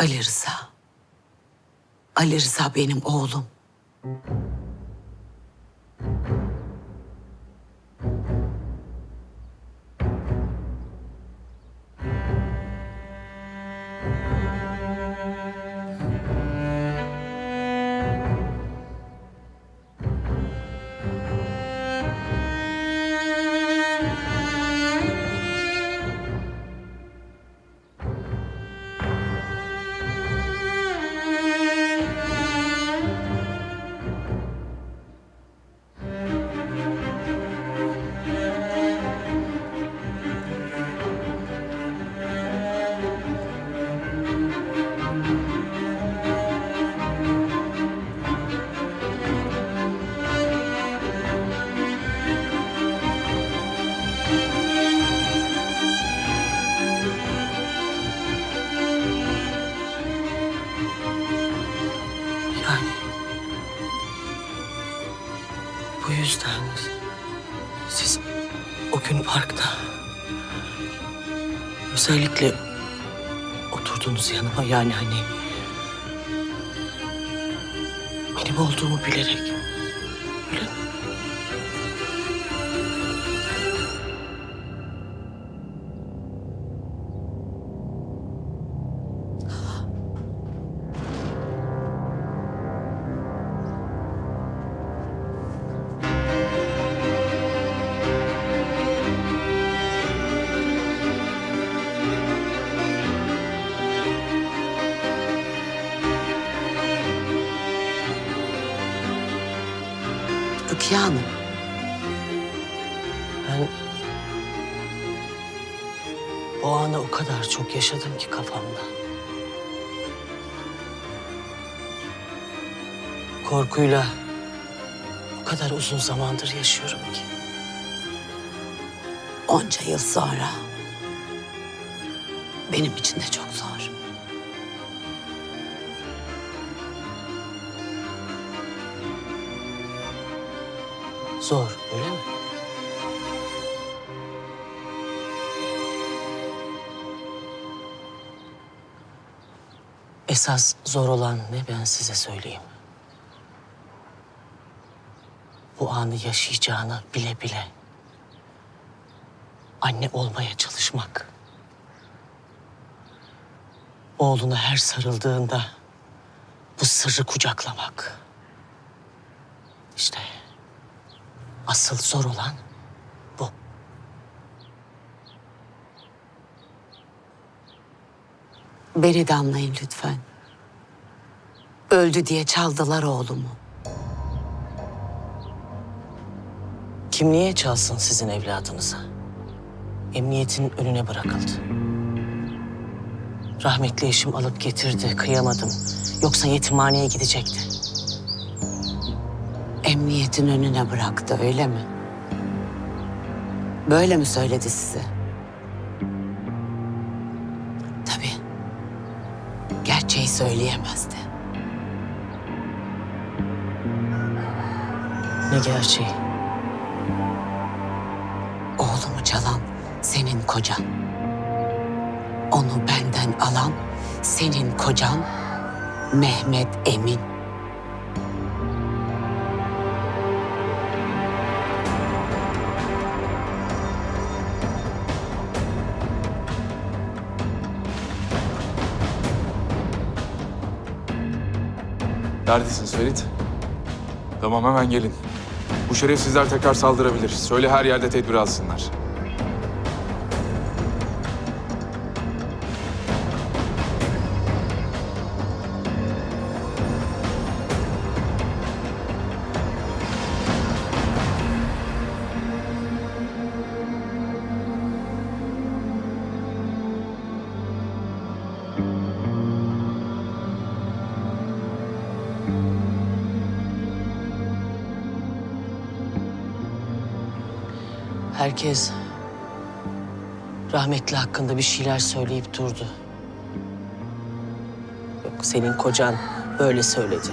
Ali Rıza. Ali Rıza benim oğlum. Bu yüzden siz o gün parkta özellikle oturdunuz yanıma yani hani benim olduğumu bilerek öyle mi? Rukiye Hanım. Ben o anı o kadar çok yaşadım ki kafamda. Korkuyla o kadar uzun zamandır yaşıyorum ki. Onca yıl sonra benim için de çok zor. Zor, öyle mi? Esas zor olan ne ben size söyleyeyim. Bu anı yaşayacağını bile bile anne olmaya çalışmak. Oğluna her sarıldığında bu sırrı kucaklamak. İşte Asıl zor olan bu. Beni de anlayın lütfen. Öldü diye çaldılar oğlumu. Kim niye çalsın sizin evladınıza? Emniyetin önüne bırakıldı. Rahmetli eşim alıp getirdi, kıyamadım. Yoksa yetimhaneye gidecekti. Emniyetin önüne bıraktı öyle mi? Böyle mi söyledi size? Tabii. Gerçeği söyleyemezdi. Ne gerçeği? Oğlumu çalan senin kocan. Onu benden alan senin kocan Mehmet Emin. Neredesiniz Ferit? Tamam hemen gelin. Bu şerefsizler tekrar saldırabilir. Söyle her yerde tedbir alsınlar. Herkes rahmetli hakkında bir şeyler söyleyip durdu. Yok senin kocan böyle söyledi,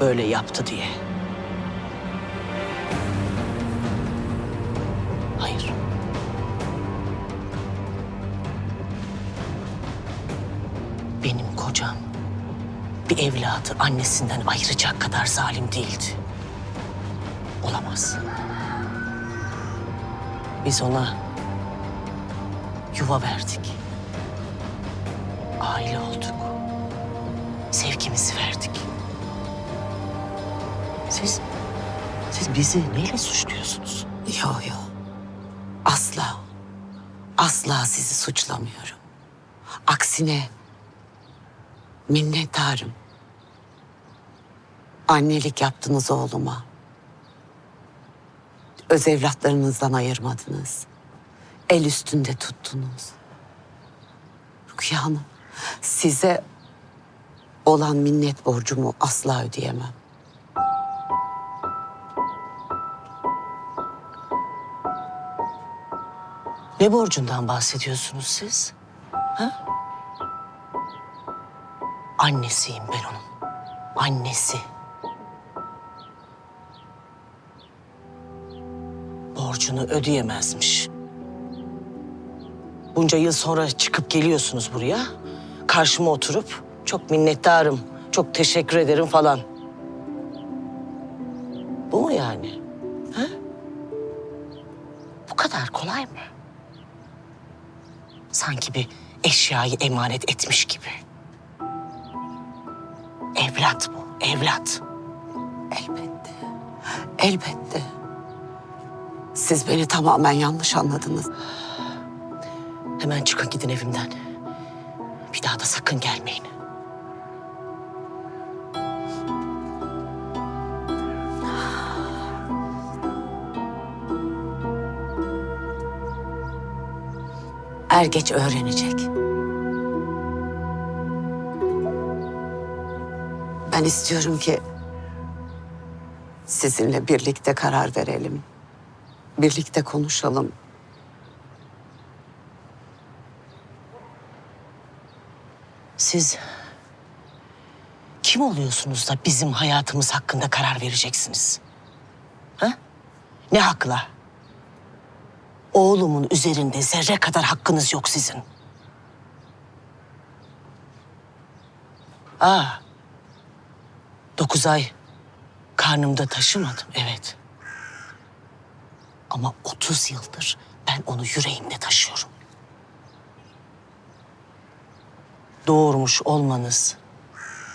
böyle yaptı diye. Hayır. benim kocam bir evladı annesinden ayıracak kadar zalim değildi. Olamaz. Biz ona yuva verdik. Aile olduk. Sevgimizi verdik. Siz, siz bizi neyle suçluyorsunuz? Yok yok. Asla. Asla sizi suçlamıyorum. Aksine minnettarım. Annelik yaptınız oğluma. Öz evlatlarınızdan ayırmadınız. El üstünde tuttunuz. Rukiye Hanım, size olan minnet borcumu asla ödeyemem. Ne borcundan bahsediyorsunuz siz? Ha? Annesiyim ben onun. Annesi. Borcunu ödeyemezmiş. Bunca yıl sonra çıkıp geliyorsunuz buraya. Karşıma oturup çok minnettarım, çok teşekkür ederim falan. Bu mu yani? Ha? Bu kadar kolay mı? Sanki bir eşyayı emanet etmiş gibi. Evlat bu, evlat. Elbette. Elbette. Siz beni tamamen yanlış anladınız. Hemen çıkın gidin evimden. Bir daha da sakın gelmeyin. Er geç öğrenecek. Ben istiyorum ki sizinle birlikte karar verelim. Birlikte konuşalım. Siz kim oluyorsunuz da bizim hayatımız hakkında karar vereceksiniz? Ha? Ne hakla? Oğlumun üzerinde zerre kadar hakkınız yok sizin. Aa, dokuz ay karnımda taşımadım, evet. Ama otuz yıldır ben onu yüreğimde taşıyorum. doğurmuş olmanız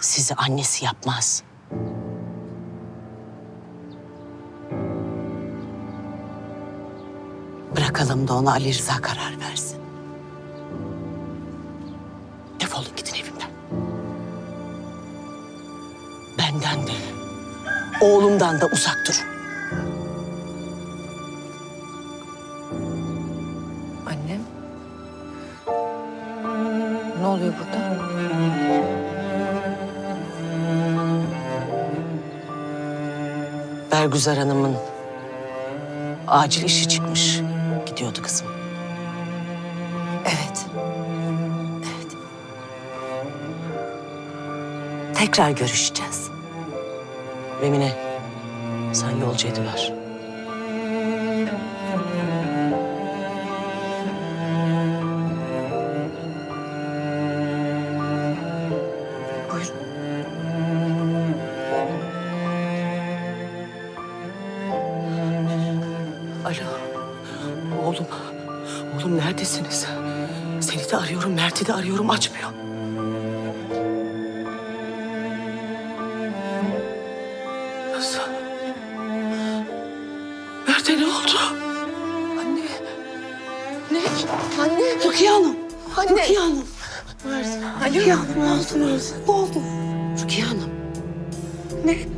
sizi annesi yapmaz. Bırakalım da ona Ali Rıza karar versin. Defolun gidin evimden. Benden de, oğlumdan da uzak durun. Ne oluyor burada? Bergüzar Hanım'ın acil işi çıkmış. Gidiyordu kızım. Evet. Evet. Tekrar görüşeceğiz. Emine, sen yolcu ediver. Seni de arıyorum, Mert'i de arıyorum, açmıyor. Nasıl? Mert'e ne oldu? Anne. Ne? Anne. Rukiye Hanım. Anne. Rukiye Hanım. Alo. Rukiye Hanım ne oldu? Ne oldu? Rukiye Hanım. Ne?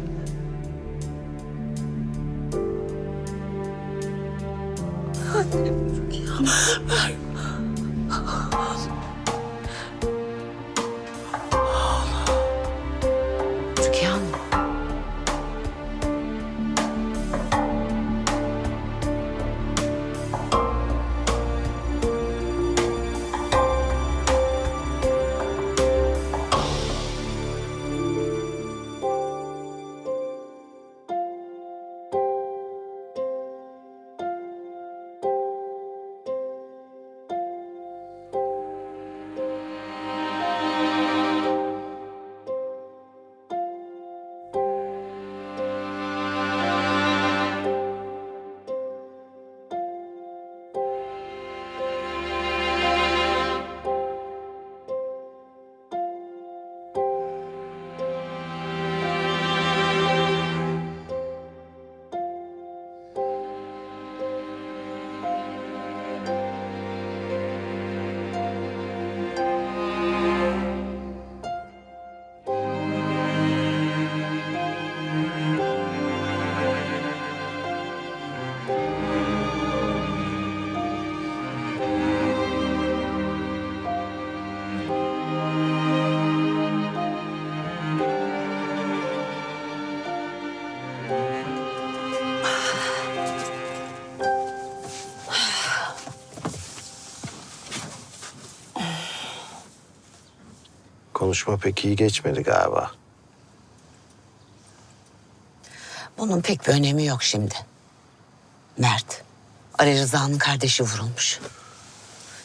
Konuşma pek iyi geçmedi galiba. Bunun pek bir önemi yok şimdi. Mert, Ali Rıza'nın kardeşi vurulmuş.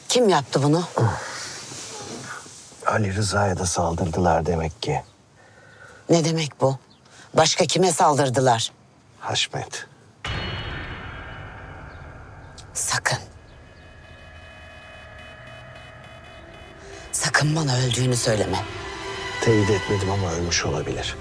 Kim yaptı bunu? Ali Rıza'ya da saldırdılar demek ki. Ne demek bu? Başka kime saldırdılar? Haşmet. Sakın. Sakın bana öldüğünü söyleme. Teyit etmedim ama ölmüş olabilir.